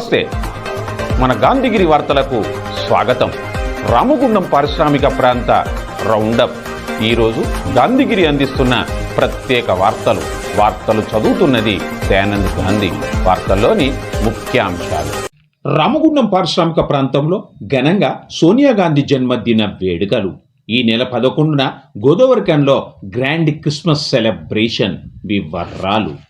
నమస్తే. మన గాంధీగిరి వార్తలకు స్వాగతం. రామగుండం పారిశ్రామిక ప్రాంత రౌండప్. ఈరోజు గాంధీగిరి అందిస్తున్న ప్రత్యేక వార్తలు. వార్తలు చదువుతున్నది దయానంద్ గాంధీ. వార్తల్లోని ముఖ్యాంశాలు. రామగుండం పారిశ్రామిక ప్రాంతంలో ఘనంగా సోనియా గాంధీ జన్మదిన వేడుకలు. ఈ నెల పదకొండున గోదావరికంలో గ్రాండ్ క్రిస్మస్ సెలబ్రేషన్ వివరాలు.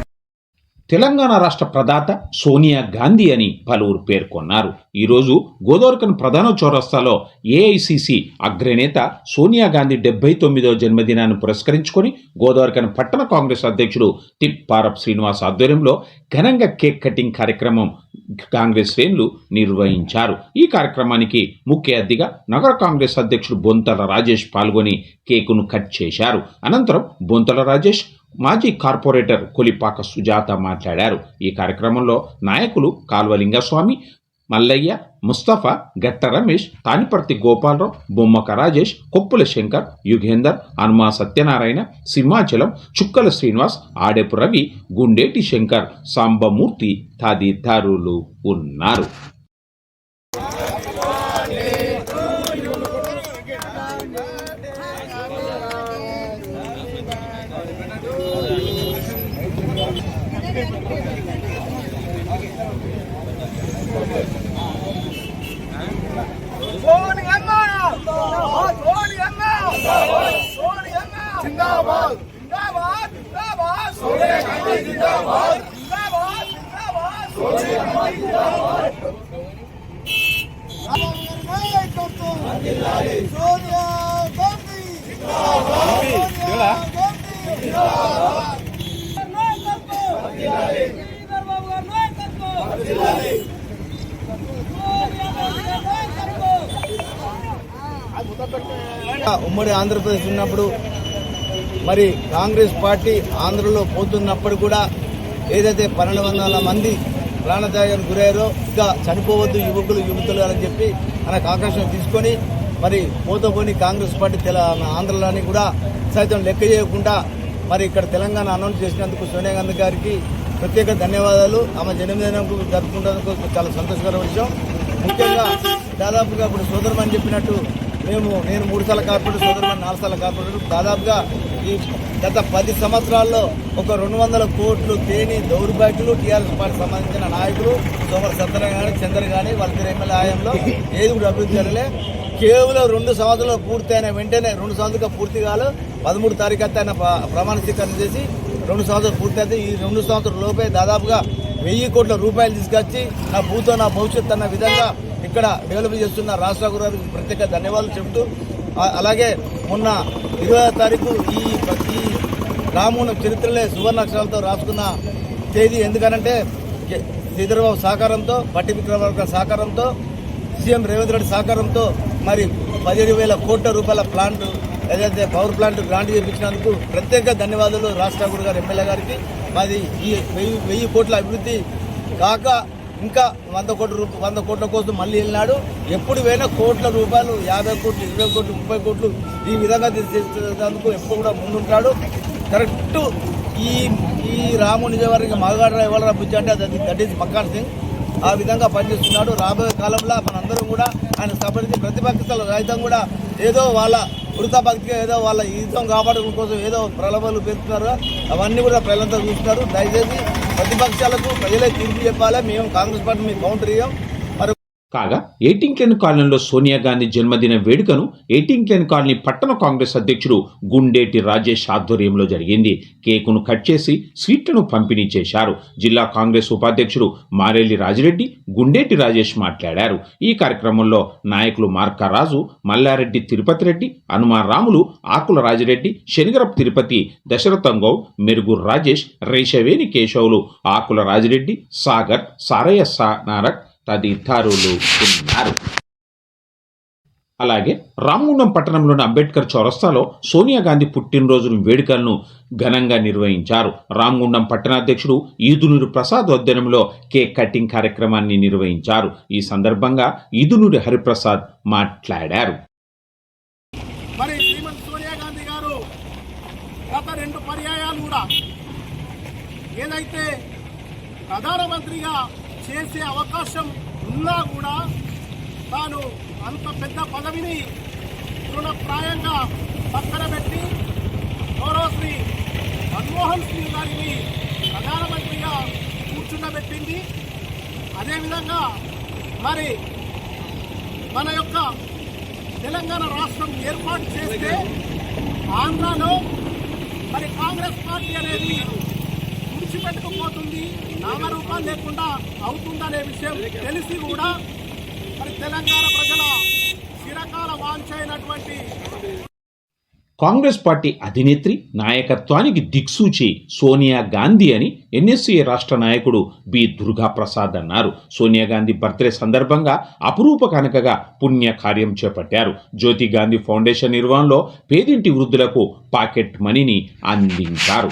Telangana రాష్ట్ర ప్రదాత సోనియా గాంధీ అని పలువురు పేర్కొన్నారు. ఈరోజు గోదావరికన్ ప్రధాన చౌరస్తాలో ఏఐసిసి అగ్రనేత సోనియా గాంధీ డెబ్బై తొమ్మిదవ జన్మదినాన్ని పురస్కరించుకొని గోదావరికన్ పట్టణ కాంగ్రెస్ అధ్యక్షుడు తిప్పారప్ శ్రీనివాస్ ఆధ్వర్యంలో ఘనంగా కేక్ కటింగ్ కార్యక్రమం కాంగ్రెస్ శ్రేణులు నిర్వహించారు. ఈ కార్యక్రమానికి ముఖ్య అతిథిగా నగర కాంగ్రెస్ అధ్యక్షుడు బొంతల రాజేష్ పాల్గొని కేకును కట్ చేశారు. అనంతరం బొంతల రాజేష్ మాజీ కార్పొరేటర్ కొలిపాక సుజాత మాట్లాడారు. ఈ కార్యక్రమంలో నాయకులు కాల్వలింగస్వామి మల్లయ్య ముస్తఫా గట్ట రమేష్ తానిపర్తి గోపాలరావు బొమ్మక రాజేష్ కొప్పుల శంకర్ యుగేందర్ హనుమా సత్యనారాయణ సింహాచలం చుక్కల శ్రీనివాస్ ఆడెపు రవి గుండేటి శంకర్ సాంబమూర్తి తదితరులు ఉన్నారు. జిందాబాద్. జిందాబాద్ జిందాబాద్. సోనియా గాంధీ జిందాబాద్. జిందాబాద్ జిందాబాద్. సోనియా గాంధీ జిందాబాద్. సోనియా గాంధీ జిందాబాద్. చంద్రబాబు గారి ఉమ్మడి ఆంధ్రప్రదేశ్ ఉన్నప్పుడు మరి కాంగ్రెస్ పార్టీ ఆంధ్రలో పోతున్నప్పుడు కూడా ఏదైతే పన్నెండు వందల మంది ప్రాణత్యాగానికి గురయ్యారో ఇంకా చనిపోవద్దు యువకులు యువతులు అని చెప్పి మనకు ఆకర్షణ తీసుకొని మరి పోతపోని కాంగ్రెస్ పార్టీ తెల ఆంధ్రలోని కూడా సైతం లెక్క చేయకుండా మరి ఇక్కడ తెలంగాణ అనౌన్స్ చేసినందుకు సోనియా గాంధీ గారికి ప్రత్యేక ధన్యవాదాలు. ఆమె జన్మదినంకు జరుపుకుంటున్నందుకు చాలా సంతోషకరమైన విషయం. ముఖ్యంగా దాదాపుగా ఇప్పుడు సోదరమని చెప్పినట్టు మేము నేను మూడు సార్లు కార్పొరేటర్ సోదరులు నాలుగు సార్లు కార్పొరేటర్. దాదాపుగా ఈ గత పది సంవత్సరాల్లో ఒక రెండు వందల కోట్లు తేని దౌర్భాగ్యులు టీఆర్ఎస్ పార్టీ సంబంధించిన నాయకులు సోమర సత్తన కానీ చంద్ర కానీ వాళ్ళ ఎమ్మెల్యే హయాంలో ఏది కూడా అభివృద్ధి జరగలే. కేవలం రెండు సంవత్సరాలు పూర్తయిన వెంటనే రెండు సంవత్సరాలు పూర్తి కాలు పదమూడు తారీఖు అయితే ఆయన ప్రమాణ స్వీకరణ చేసి రెండు సంవత్సరాలు పూర్తయితే ఈ రెండు సంవత్సరాల లోపే దాదాపుగా వెయ్యి కోట్ల రూపాయలు తీసుకొచ్చి నా భూతో నా భవిష్యత్తు అన్న విధంగా ఇక్కడ డెవలప్ చేస్తున్న రాష్ట్ర గారికి ప్రత్యేక ధన్యవాదాలు చెబుతూ అలాగే మొన్న ఇరవై తారీఖు ఈ ఈ రాముని చరిత్రలే సువర్ణాక్షరాలతో రాసుకున్న తేదీ ఎందుకనంటే కె- శ్రీధరబాబు సహకారంతో పట్టి విక్రమార్క సహకారంతో సీఎం రేవంత్ రెడ్డి సహకారంతో మరి పదిహేడు వేల కోట్ల రూపాయల ప్లాంట్ ఏదైతే పవర్ ప్లాంట్ గ్రాంట్ చేయించినందుకు ప్రత్యేక ధన్యవాదాలు రాజ్ ఠాకూర్ గారు ఎమ్మెల్యే గారికి. మాది ఈ వెయ్యి వెయ్యి కోట్ల అభివృద్ధి కాక ఇంకా వంద కోట్ల రూప వంద కోట్ల కోసం మళ్ళీ వెళ్ళినాడు. ఎప్పుడు పోయినా కోట్ల రూపాయలు యాభై కోట్లు ఇరవై కోట్లు ముప్పై కోట్లు ఈ విధంగా తీసుకు ఎప్పుడు కూడా ముందుంటాడు. కరెక్ట్ ఈ ఈ రాము వారికి మగగాడు ఎవరు బుజ్జి అంటే అది దట్ ఈస్ మక్కాన్ సింగ్. ఆ విధంగా పనిచేస్తున్నాడు. రాబోయే కాలంలో మనందరం కూడా ఆయన సపరించి ప్రతిపక్షాల రైతం కూడా ఏదో వాళ్ళ వృత భక్తిగా ఏదో వాళ్ళ యుద్ధం కాపాడడం కోసం ఏదో ప్రలోభాలు పెడుతున్నారు. అవన్నీ కూడా ప్రజలంతా చూస్తున్నారు. దయచేసి ప్రతిపక్షాలకు ప్రజలే తీర్పు చెప్పాలి. మేము కాంగ్రెస్ పార్టీ మీకు కౌంటర్ ఇయ్యం కాగా కాగా క్లెన్ కాలనీలో సోనియా గాంధీ జన్మదిన వేడుకను ఎయిటింగ్లెన్ కాలనీ పట్టణ కాంగ్రెస్ అధ్యక్షుడు గుండేటి రాజేష్ ఆధ్వర్యంలో జరిగింది. కేకును కట్ చేసి స్వీట్లను పంపిణీ చేశారు. జిల్లా కాంగ్రెస్ ఉపాధ్యక్షుడు మారేలి రాజిరెడ్డి గుండేటి రాజేష్ మాట్లాడారు. ఈ కార్యక్రమంలో నాయకులు మార్కారాజు మల్లారెడ్డి తిరుపతి రెడ్డి రాములు ఆకుల రాజిరెడ్డి శనిగరపు తిరుపతి దశరథంగౌ మెరుగు రాజేష్ రేషవేణి కేశవులు ఆకుల రాజిరెడ్డి సాగర్ సారయ్య సానారక్ తదితరులు ఉన్నారు. అలాగే రామగుండం పట్టణంలోని అంబేద్కర్ చౌరస్తాలో సోనియా గాంధీ పుట్టినరోజు వేడుకలను ఘనంగా నిర్వహించారు. రామగుండం పట్టణాధ్యక్షుడు ఈదునూరి ప్రసాద్ అధ్యయనంలో కేక్ కటింగ్ కార్యక్రమాన్ని నిర్వహించారు. ఈ సందర్భంగా ఈదునూరి హరిప్రసాద్ మాట్లాడారు. మరి శ్రీమతి సోనియా గాంధీ గారు గత రెండు పర్యాయాలు కూడా ఏదైతే ప్రధానమంత్రిగా చేసే అవకాశం ఉన్నా కూడా తాను అంత పెద్ద పదవిని తృణప్రాయంగా పక్కన పెట్టి గౌరవ శ్రీ మన్మోహన్ సింగ్ గారిని ప్రధానమంత్రిగా కూర్చుండబెట్టింది. అదేవిధంగా మరి మన యొక్క తెలంగాణ రాష్ట్రం ఏర్పాటు చేస్తే ఆంధ్రాలో మరి కాంగ్రెస్ పార్టీ అనేది విడిచిపెట్టుకుపోతుంది నామరూపాలు లేకుండా అవుతుందనే విషయం తెలిసి కూడా మరి తెలంగాణ ప్రజల చిరకాల వాంఛ అయినటువంటి కాంగ్రెస్ పార్టీ అధినేత్రి నాయకత్వానికి దిక్సూచి సోనియా గాంధీ అని ఎన్ఎస్సీ రాష్ట్ర నాయకుడు బి దుర్గా ప్రసాద్ అన్నారు. సోనియా గాంధీ బర్త్డే సందర్భంగా అపురూప కనుకగా పుణ్య కార్యం చేపట్టారు. జ్యోతి గాంధీ ఫౌండేషన్ నిర్వహణలో పేదింటి వృద్ధులకు పాకెట్ మనీని అందించారు.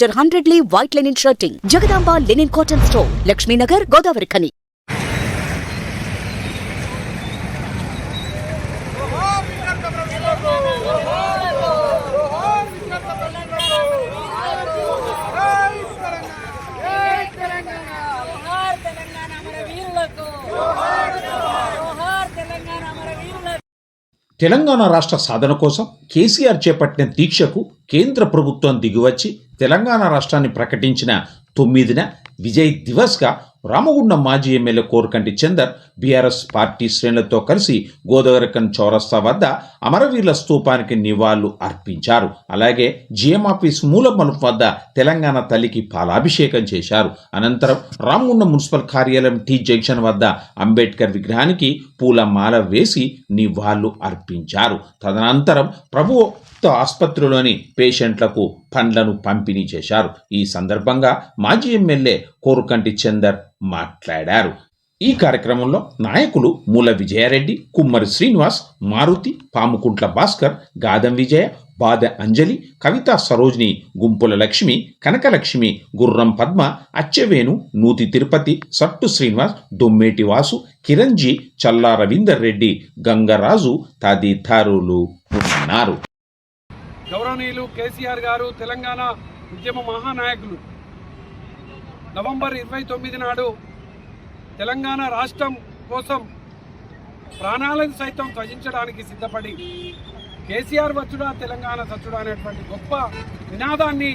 hundred lea white linen shirting Jagadamba linen cotton store Laxminagar Godavari Khani Telangana Telangana రాష్ట్ర సాధన కోసం కేసీఆర్ చేపట్టిన దీక్షకు కేంద్ర ప్రభుత్వం దిగివచ్చి తెలంగాణ రాష్ట్రాన్ని ప్రకటించిన తొమ్మిదిన విజయ్ దివస్గా రామగుండం మాజీ MLA Korakanti Chandar BRS party శ్రేణులతో కలిసి గోదావరికన్ చౌరస్తా వద్ద అమరవీరుల స్తూపానికి నివాళులు అర్పించారు. అలాగే జిఎం ఆఫీస్ మూలమలుపు వద్ద తెలంగాణ తల్లికి పాలాభిషేకం చేశారు. అనంతరం రామగుండం మున్సిపల్ కార్యాలయం టీ జంక్షన్ వద్ద అంబేద్కర్ విగ్రహానికి పూలమాల వేసి నివాళులు అర్పించారు. తదనంతరం ప్రభుత్వ ఆసుపత్రిలోని పేషెంట్లకు పండ్లను పంపిణీ చేశారు. ఈ సందర్భంగా మాజీ ఎమ్మెల్యే కోరుకంటి చందర్ మాట్లాడారు. ఈ కార్యక్రమంలో నాయకులు మూల విజయారెడ్డి కుమ్మరి శ్రీనివాస్ మారుతి పాముకుంట్ల భాస్కర్ గాదం విజయ బాద అంజలి కవితా సరోజిని గుంపుల లక్ష్మి కనకలక్ష్మి గుర్రం పద్మ అచ్చెవేణు నూతి తిరుపతి సట్టు శ్రీనివాస్ దొమ్మేటి వాసు కిరంజీ చల్లా రవీందర్ రెడ్డి గంగరాజు తదితరులు ఉన్నారు. గౌరవనీయులు కేసీఆర్ గారు తెలంగాణ ఉద్యమ మహానాయకులు. నవంబర్ ఇరవై తొమ్మిది నాడు తెలంగాణ రాష్ట్రం కోసం ప్రాణాలను సైతం త్యజించడానికి సిద్ధపడి కేసీఆర్ వచ్చుడా తెలంగాణ సచ్చుడా అనేటువంటి గొప్ప నినాదాన్ని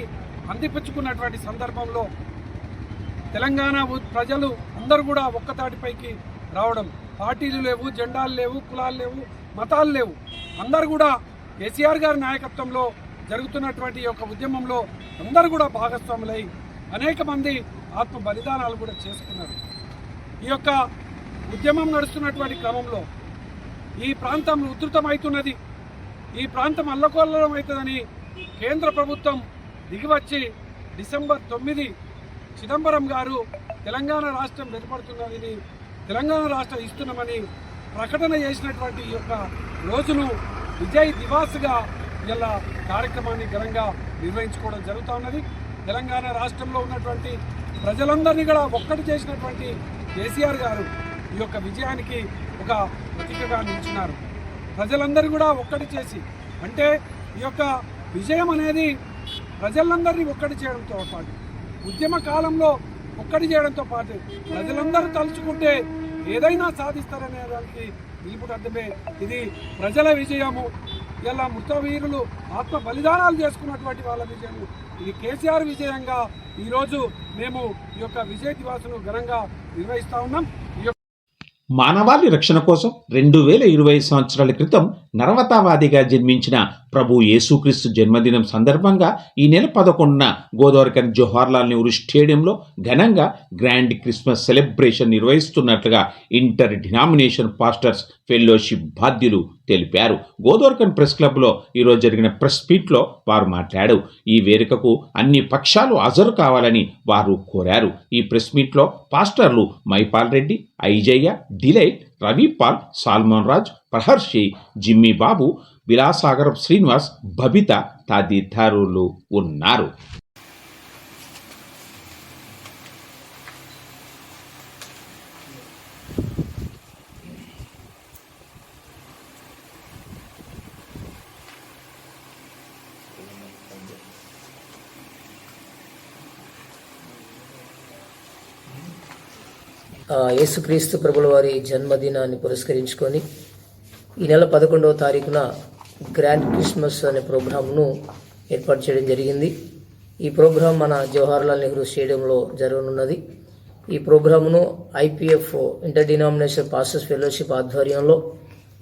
అందిపుచ్చుకున్నటువంటి సందర్భంలో తెలంగాణ ప్రజలు అందరూ కూడా ఒక్కతాటిపైకి రావడం. పార్టీలు లేవు జెండాలు లేవు కులాలు లేవు మతాలు లేవు. అందరూ కూడా కేసీఆర్ గారి నాయకత్వంలో జరుగుతున్నటువంటి యొక్క ఉద్యమంలో అందరూ కూడా భాగస్వాములై అనేక మంది ఆత్మ బలిదానాలు కూడా చేసుకున్నారు. ఈ యొక్క ఉద్యమం నడుస్తున్నటువంటి క్రమంలో ఈ ప్రాంతం ఉధృతమవుతున్నది ఈ ప్రాంతం అల్లకొల్లడం అవుతుందని కేంద్ర ప్రభుత్వం దిగివచ్చి డిసెంబర్ తొమ్మిది చిదంబరం గారు తెలంగాణ రాష్ట్రం ఏర్పడుతున్నదని తెలంగాణ రాష్ట్రం ఇస్తున్నామని ప్రకటన చేసినటువంటి ఈ యొక్క రోజును విజయ్ దివాస్గా ఇలా కార్యక్రమాన్ని ఘనంగా నిర్వహించుకోవడం జరుగుతూ ఉన్నది తెలంగాణ రాష్ట్రంలో ఉన్నటువంటి ప్రజలందరినీ కూడా ఒక్కటి చేసినటువంటి కేసీఆర్ గారు ఈ యొక్క విజయానికి ఒక ప్రతీకగా నిలిచినారు. ప్రజలందరూ కూడా ఒక్కటి చేసి అంటే ఈ యొక్క విజయం అనేది ప్రజలందరినీ ఒక్కటి చేయడంతో పాటు ఉద్యమ కాలంలో ఒక్కటి చేయడంతో పాటు ప్రజలందరూ తలుచుకుంటే ఏదైనా సాధిస్తారనే దానికి నిలుపుటద్దమే ఇది ప్రజల విజయము ఇలా మృతవీరులు ఆత్మ బలిదానాలు చేసుకున్నటువంటి వాళ్ళ విజయం ఇది కేసీఆర్ విజయంగా ఈరోజు మేము ఈ యొక్క విజయ దివాసును ఘనంగా నిర్వహిస్తా ఉన్నాం. ఈ యొక్క మానవాళి రక్షణ కోసం రెండు వేల ఇరవై సంవత్సరాల క్రితం నర్వతావాదిగా జన్మించిన ప్రభు యేసుక్రీస్తు జన్మదినం సందర్భంగా ఈ నెల పదకొండున గోదావరికని జవహర్లాల్ నెహ్రూ స్టేడియంలో ఘనంగా గ్రాండ్ క్రిస్మస్ సెలబ్రేషన్ నిర్వహిస్తున్నట్లుగా ఇంటర్ డినామినేషన్ పాస్టర్స్ ఫెలోషిప్ బాధ్యులు తెలిపారు. గోదావరికన్ ప్రెస్ క్లబ్లో ఈరోజు జరిగిన ప్రెస్ మీట్లో వారు మాట్లాడారు. ఈ వేడుకకు అన్ని పక్షాలు హాజరు కావాలని వారు కోరారు. ఈ ప్రెస్ మీట్లో పాస్టర్లు Maipal Reddy Aijayya Delight Ravipal Solomon Raj Praharshi Jimmy Babu Vilasagaram Srinivas Babitha తదితరులు ఉన్నారు. యేసుక్రీస్తు ప్రభుల వారి జన్మదినాన్ని పురస్కరించుకొని ఈ నెల పదకొండవ తారీఖున గ్రాండ్ క్రిస్మస్ అనే ప్రోగ్రాంను ఏర్పాటు చేయడం జరిగింది. ఈ ప్రోగ్రాం మన జవహర్లాల్ నెహ్రూ స్టేడియంలో జరగనున్నది. ఈ ప్రోగ్రామును IPF inter denomination pastors fellowship ఆధ్వర్యంలో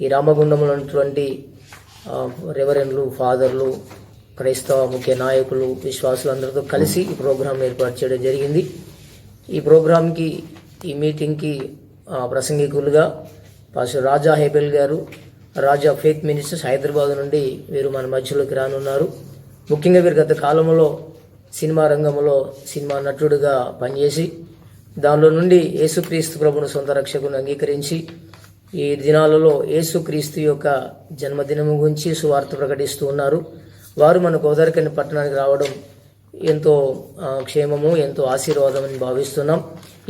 ఈ రామగుండంలో ఉన్నటువంటి రెవరెన్లు ఫాదర్లు క్రైస్తవ ముఖ్య నాయకులు విశ్వాసులు అందరితో కలిసి ఈ ప్రోగ్రాం ఏర్పాటు చేయడం జరిగింది. ఈ ప్రోగ్రాంకి ఈ మీటింగ్కి ప్రసంగికులుగా పాస్టర్ రాజా హేబెల్ గారు రాజా ఫేత్ మినిస్టర్స్ హైదరాబాద్ నుండి వీరు మన మధ్యలోకి రానున్నారు. ముఖ్యంగా వీరు గత కాలంలో సినిమా రంగంలో సినిమా నటుడుగా పనిచేసి దానిలో నుండి యేసుక్రీస్తు ప్రభును సొంత రక్షకును అంగీకరించి ఈ దినాలలో యేసుక్రీస్తు యొక్క జన్మదినం గురించి సువార్త ప్రకటిస్తూ ఉన్నారు. వారు మన గోదావరికని పట్టణానికి రావడం ఎంతో క్షేమము ఎంతో ఆశీర్వాదం అని భావిస్తున్నాం.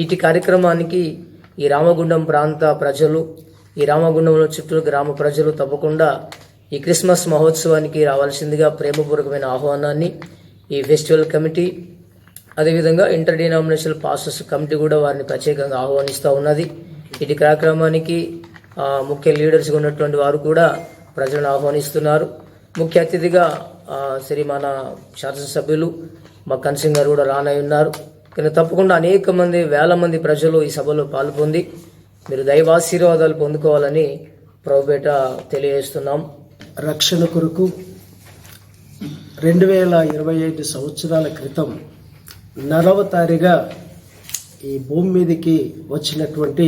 ఇటు కార్యక్రమానికి ఈ రామగుండం ప్రాంత ప్రజలు ఈ రామగుండంలో చుట్టూ గ్రామ ప్రజలు తప్పకుండా ఈ క్రిస్మస్ మహోత్సవానికి రావాల్సిందిగా ప్రేమపూర్వకమైన ఆహ్వానాన్ని ఈ ఫెస్టివల్ కమిటీ అదేవిధంగా ఇంటర్ డినామినేషనల్ పాస్టర్స్ కమిటీ కూడా వారిని ప్రత్యేకంగా ఆహ్వానిస్తూ ఉన్నది. ఇటు కార్యక్రమానికి ముఖ్య లీడర్స్గా ఉన్నటువంటి వారు కూడా ప్రజలను ఆహ్వానిస్తున్నారు. ముఖ్య అతిథిగా శ్రీ మన శాసనసభ్యులు మా కన్సింగ్ గారు కూడా రానై ఉన్నారు. కానీ తప్పకుండా అనేక మంది వేల మంది ప్రజలు ఈ సభలో పాల్గొంది మీరు దైవాశీర్వాదాలు పొందుకోవాలని ప్రభుపేట తెలియజేస్తున్నాం. రక్షణ కొరకు రెండు వేల ఇరవై ఐదు సంవత్సరాల క్రితం నరవతారిగా ఈ భూమి మీదకి వచ్చినటువంటి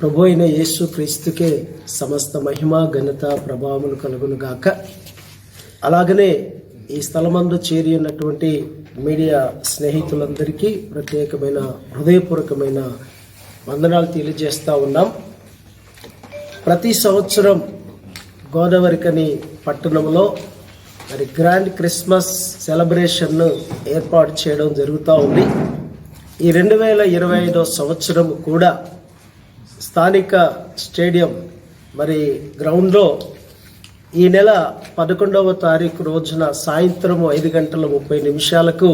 ప్రభు అయిన యేసు క్రీస్తుకే సమస్త మహిమ ఘనత ప్రభావములు కలుగును గాక అలాగనే ఈ స్థలమందు చేరి ఉన్నటువంటి మీడియా స్నేహితులందరికీ ప్రత్యేకమైన హృదయపూర్వకమైన వందనాలు తెలియజేస్తూ ఉన్నాం. ప్రతి సంవత్సరం గోదావరికని పట్టణంలో మరి గ్రాండ్ క్రిస్మస్ సెలబ్రేషన్ను ఏర్పాటు చేయడం జరుగుతూ ఉంది. ఈ రెండు వేల ఇరవై ఐదో సంవత్సరం కూడా స్థానిక స్టేడియం మరి గ్రౌండ్లో ఈ నెల పదకొండవ తారీఖు రోజున సాయంత్రం ఐదు గంటల ముప్పై నిమిషాలకు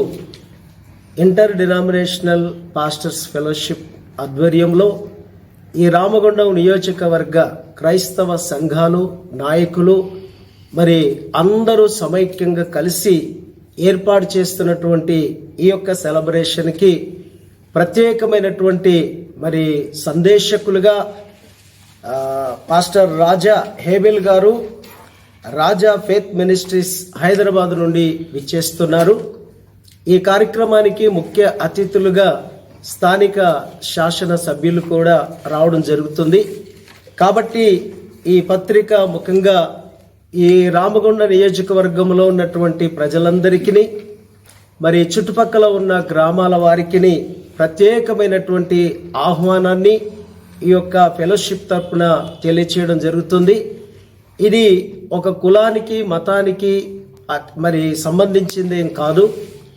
ఇంటర్ డినామినేషనల్ పాస్టర్స్ ఫెలోషిప్ ఆధ్వర్యంలో ఈ రామగుండం నియోజకవర్గ క్రైస్తవ సంఘాలు నాయకులు మరి అందరూ సమైక్యంగా కలిసి ఏర్పాటు చేస్తున్నటువంటి ఈ యొక్క సెలబ్రేషన్కి ప్రత్యేకమైనటువంటి మరి సందేశకులుగా పాస్టర్ రాజా హేబెల్ గారు రాజా ఫేత్ మినిస్ట్రీస్ హైదరాబాద్ నుండి విచ్చేస్తున్నారు. ఈ కార్యక్రమానికి ముఖ్య అతిథులుగా స్థానిక శాసన సభ్యులు కూడా రావడం జరుగుతుంది. కాబట్టి ఈ పత్రిక ముఖంగా ఈ రామగుండ నియోజకవర్గంలో ఉన్నటువంటి ప్రజలందరికీ మరి చుట్టుపక్కల ఉన్న గ్రామాల వారికి ప్రత్యేకమైనటువంటి ఆహ్వానాన్ని ఈ యొక్క ఫెలోషిప్ తరపున తెలియచేయడం జరుగుతుంది. ఇది ఒక కులానికి మతానికి మరి సంబంధించింది ఏం కాదు.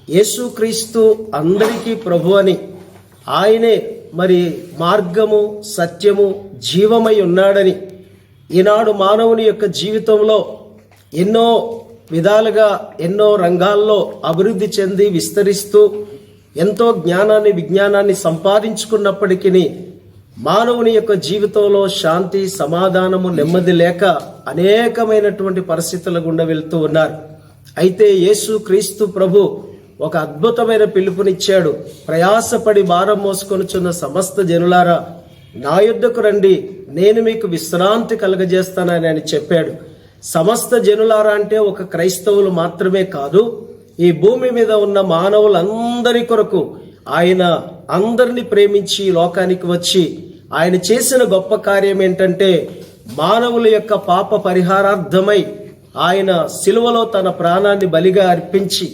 యేసుక్రీస్తు అందరికీ ప్రభు అని ఆయనే మరి మార్గము సత్యము జీవమై ఉన్నాడని ఈనాడు మానవుని యొక్క జీవితంలో ఎన్నో విధాలుగా ఎన్నో రంగాల్లో అభివృద్ధి చెంది విస్తరిస్తూ ఎంతో జ్ఞానాన్ని విజ్ఞానాన్ని సంపాదించుకున్నప్పటికీ మానవుని యొక్క జీవితంలో శాంతి సమాధానము నెమ్మది లేక అనేకమైనటువంటి పరిస్థితుల గుండా వెళ్తూ ఉన్నారు. అయితే యేసు క్రీస్తు ప్రభు ఒక అద్భుతమైన పిలుపునిచ్చాడు. ప్రయాసపడి భారం మోసుకొనుచున్న సమస్త జనులారా నా యుద్ధకు రండి నేను మీకు విశ్రాంతి కలగజేస్తానని ఆయన చెప్పాడు. సమస్త జనులారా అంటే ఒక క్రైస్తవులు మాత్రమే కాదు ఈ భూమి మీద ఉన్న మానవులందరి కొరకు ఆయన అందరిని ప్రేమించి లోకానికి వచ్చి ఆయన చేసిన గొప్ప కార్యం ఏంటంటే మానవుల యొక్క పాప పరిహారార్థమై ఆయన సిలువలో తన ప్రాణాన్ని బలిగా అర్పించి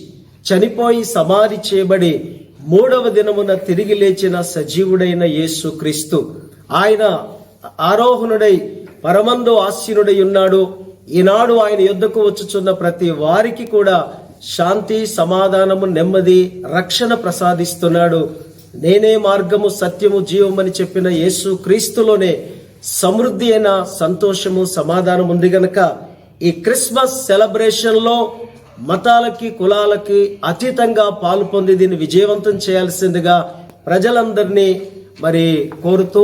చనిపోయి సమాధి చేయబడి మూడవ దినమున తిరిగి లేచిన సజీవుడైన యేసు క్రీస్తు. ఆయన ఆరోహణుడై పరమందు ఆసీనుడై ఉన్నాడు. ఈనాడు ఆయన యుద్ధకు వచ్చుచున్న ప్రతి వారికి కూడా శాంతి సమాధానము నెమ్మది రక్షణ ప్రసాదిస్తున్నాడు. నేనే మార్గము సత్యము జీవమని చెప్పిన యేసు క్రీస్తులోనే సమృద్ధి అయిన సంతోషము సమాధానం ఉంది గనక ఈ క్రిస్మస్ సెలబ్రేషన్లో మతాలకి కులాలకి అతీతంగా పాలు పొంది దీన్ని విజయవంతం చేయాల్సిందిగా ప్రజలందరినీ మరి కోరుతూ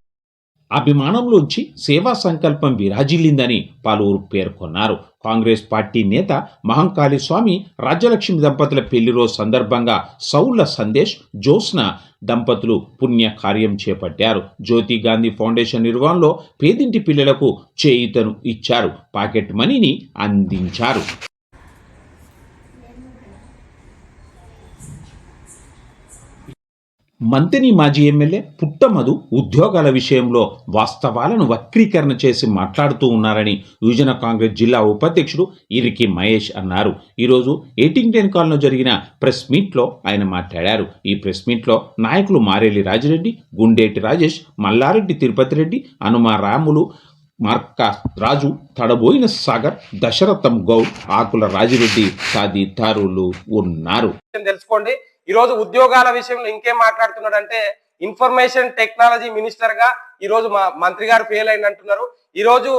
అభిమానంలోంచి సేవా సంకల్పం విరాజిల్లిందని పలువురు పేర్కొన్నారు. కాంగ్రెస్ పార్టీ నేత మహంకాళి స్వామి రాజ్యలక్ష్మి దంపతుల పెళ్ళి రోజు సందర్భంగా సౌల సందేశ్ జోస్న దంపతులు పుణ్య కార్యం చేపట్టారు. జ్యోతి గాంధీ ఫౌండేషన్ నిర్వహణలో పేదింటి పిల్లలకు చేయుతను ఇచ్చారు. పాకెట్ మనీని అందించారు. మంతిని మాజీ ఎమ్మెల్యే పుట్టమధు ఉద్యోగాల విషయంలో వాస్తవాలను వక్రీకరణ చేసి మాట్లాడుతూ ఉన్నారని యువజన కాంగ్రెస్ జిల్లా ఉపాధ్యక్షుడు ఇరికి మహేష్ అన్నారు. ఈరోజు ఎయిటింగ్టన్ కాల్లో జరిగిన ప్రెస్ మీట్లో ఆయన మాట్లాడారు. ఈ ప్రెస్ మీట్లో నాయకులు మారేలి రాజిరెడ్డి గుండేటి రాజేష్ మల్లారెడ్డి తిరుపతి రెడ్డి హనుమ రాములు మార్కా రాజు తడబోయిన సాగర్ దశరథం గౌడ్ ఆకుల రాజిరెడ్డి తదితరులు ఉన్నారు. తెలుసుకోండి. ఈరోజు ఉద్యోగాల విషయంలో ఇంకేం మాట్లాడుతున్నాడంటే ఇన్ఫర్మేషన్ టెక్నాలజీ మినిస్టర్గా ఈరోజు మా మంత్రి గారు ఫెయిల్ అయింది అంటున్నారు ఈరోజు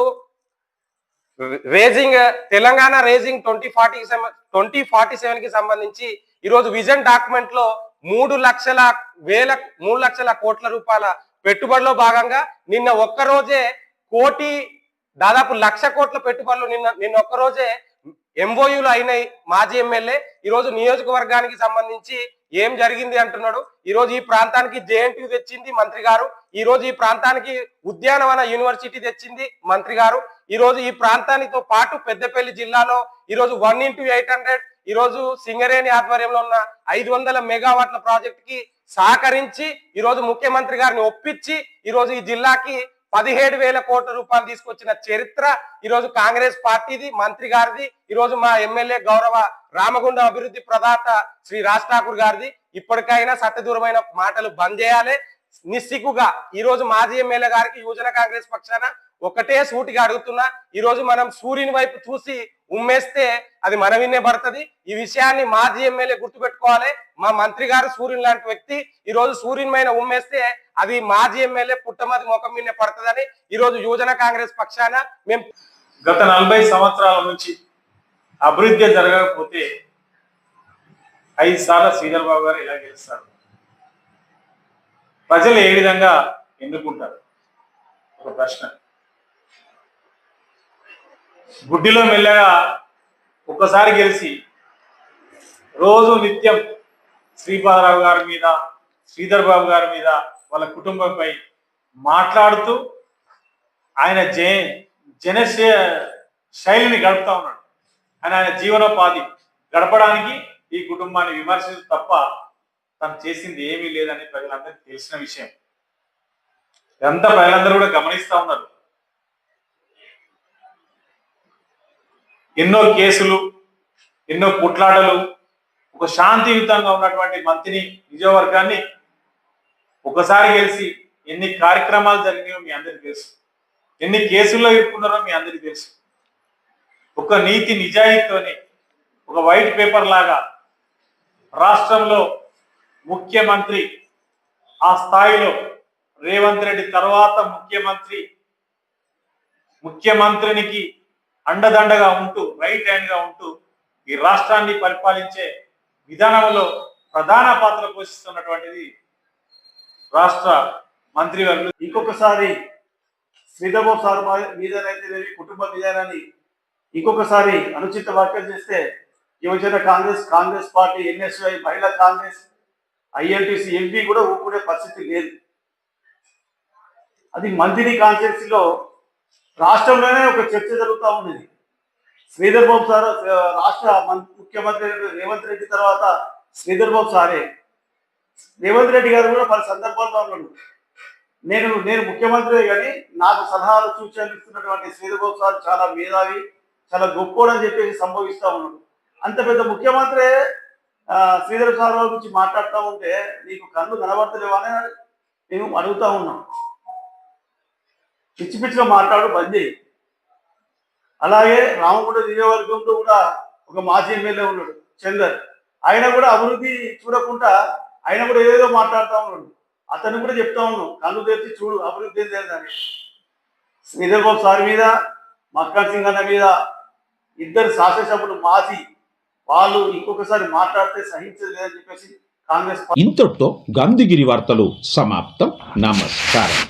rising Telangana rising twenty forty twenty forty సెవెన్కి సంబంధించి ఈరోజు విజన్ డాక్యుమెంట్లో మూడు లక్షల వేల మూడు లక్షల కోట్ల రూపాయల పెట్టుబడిలో భాగంగా నిన్న ఒక్క రోజే కోటి దాదాపు లక్ష కోట్ల పెట్టుబడులు నిన్న నిన్న ఒక్క రోజే ఎంఓయూలు అయినాయి మాజీ ఎమ్మెల్యే. ఈ రోజు నియోజకవర్గానికి సంబంధించి ఏం జరిగింది అంటున్నాడు. ఈరోజు ఈ ప్రాంతానికి జేఎన్టీ తెచ్చింది మంత్రి గారు. ఈరోజు ఈ ప్రాంతానికి ఉద్యానవన యూనివర్సిటీ తెచ్చింది మంత్రి గారు. ఈరోజు ఈ ప్రాంతానితో పాటు పెద్దపల్లి జిల్లాలో ఈరోజు వన్ ఇంటూ ఎయిట్ హండ్రెడ్ ఈరోజు సింగరేణి ఆధ్వర్యంలో ఉన్న ఐదు వందల మెగావాట్ల ప్రాజెక్ట్కి సహకరించి ఈరోజు ముఖ్యమంత్రి గారిని ఒప్పించి ఈరోజు ఈ జిల్లాకి పదిహేడు వేల కోట్ల రూపాయలు తీసుకొచ్చిన చరిత్ర ఈ రోజు కాంగ్రెస్ పార్టీది మంత్రి గారిది ఈ రోజు మా ఎమ్మెల్యే గౌరవ రామగుండం అభివృద్ధి ప్రదాత శ్రీ రాజ్ ఠాకూర్ గారిది. ఇప్పటికైనా సత్యదూరమైన మాటలు బంద్ చేయాలి. నిస్సిగ్గుగా ఈ రోజు మాజీ ఎమ్మెల్యే గారికి యువజన కాంగ్రెస్ పక్షాన ఒకటే సూటిగా అడుగుతున్నా ఈ రోజు మనం సూర్యుని వైపు చూసి ఉమ్మేస్తే అది మన విన్నే పడుతుంది. ఈ విషయాన్ని మాజీ ఎమ్మెల్యే గుర్తుపెట్టుకోవాలి. మా మంత్రి గారు సూర్యుని లాంటి వ్యక్తి ఈ రోజు సూర్యుని పైన ఉమ్మేస్తే అది మాజీ ఎమ్మెల్యే పుట్టమది ముఖం మీదనే పడుతుందని ఈ రోజు యువజన కాంగ్రెస్ పక్షాన మేము గత నలభై సంవత్సరాల నుంచి అభివృద్ధి జరగకపోతే ఐదు సార్లు శ్రీధర్ బాబు గారు ఇలా గెలుస్తారు. ప్రజలు ఏ విధంగా ఎన్నుకుంటారు? ఒక ప్రశ్న. గుడ్డిలో మెల్లగా ఒక్కసారి గెలిచి రోజు నిత్యం శ్రీపాదరావు గారి మీద శ్రీధర్ బాబు గారి మీద వాళ్ళ కుటుంబంపై మాట్లాడుతూ ఆయన జే జన శైలిని గడుపుతా ఉన్నాడు. ఆయన ఆయన జీవనోపాధి గడపడానికి ఈ కుటుంబాన్ని విమర్శించు తప్ప తను చేసింది ఏమీ లేదని ప్రజలందరికీ తెలిసిన విషయం. ఇదంతా ప్రజలందరూ కూడా గమనిస్తూ ఉన్నారు. ఎన్నో కేసులు ఎన్నో పుట్లాటలు ఒక శాంతియుతంగా ఉన్నటువంటి మంత్రిని నిజవర్గాన్ని ఒకసారి గెలిచి ఎన్ని కార్యక్రమాలు జరిగినాయో మీ అందరికి తెలుసు. ఎన్ని కేసుల్లో ఇరుక్కున్నారో మీ అందరికి తెలుసు. ఒక నీతి నిజాయితీతోని ఒక వైట్ పేపర్ లాగా రాష్ట్రంలో ముఖ్యమంత్రి ఆ స్థాయిలో రేవంత్ రెడ్డి తర్వాత ముఖ్యమంత్రి ముఖ్యమంత్రినికి అండదండగా ఉంటూ రైట్ హ్యాండ్గా ఉంటూ ఈ రాష్ట్రాన్ని పరిపాలించే విధానంలో ప్రధాన పాత్ర పోషిస్తున్నటువంటిది రాష్ట్ర మంత్రివర్యులు ఇంకొకసారి శ్రీధబో సార్ మీదనైతే కుటుంబ మీదనని ఇంకొకసారి అనుచిత వ్యాఖ్యలు చేస్తే యువజన కాంగ్రెస్ కాంగ్రెస్ పార్టీ ఎన్ఎస్ఐ మహిళా కాంగ్రెస్ ఐఎన్టీసీ ఎంపీ కూడా ఊపుకునే పరిస్థితి లేదు. అది మంత్రి కాన్స్టిట్యూన్సీలో రాష్ట్రంలోనే ఒక చర్చ జరుగుతూ ఉండేది. శ్రీధర్ బాబు సార్ రాష్ట్ర ముఖ్యమంత్రి రేవంత్ రెడ్డి తర్వాత శ్రీధర్ బాబు సారే. రేవంత్ రెడ్డి గారు కూడా పలు సందర్భాల్లో ఉన్నాడు నేను నేను ముఖ్యమంత్రి కానీ నాకు సలహాలు సూచనలు ఇస్తున్నటువంటి శ్రీధర్ బాబు సార్ చాలా మేధావి చాలా గొప్పోడని అని చెప్పేసి సంభవిస్తూ ఉన్నాడు అంత పెద్ద ముఖ్యమంత్రి శ్రీధర్ సార్ గురించి మాట్లాడుతూ ఉంటే నీకు కన్ను కనబడతలేవా అని మేము అడుగుతా ఉన్నాం పిచ్చి పిచ్చిగా మాట్లాడు బంద్ చేయి. అలాగే రామగుండ నియోజకవర్గంలో కూడా ఒక మాజీ ఎమ్మెల్యే ఉన్నాడు చందర్. ఆయన కూడా అభివృద్ధి చూడకుండా ఆయన కూడా ఏదో మాట్లాడుతూ ఉన్నాడు. అతను కూడా చెప్తా ఉన్నాడు కళ్ళు తెరిచి చూడు అభివృద్ధి ఏంటని లేదని సార్ మీద మక్కన్ సింగ్ అన్న మీద ఇద్దరు శాసనసభ్యులు మాజీ వాళ్ళు ఇంకొకసారి మాట్లాడితే సహించలేదని చెప్పేసి కాంగ్రెస్ ఇంతటితో గాంధీగిరి వార్తలు సమాప్తం. నమస్కారం.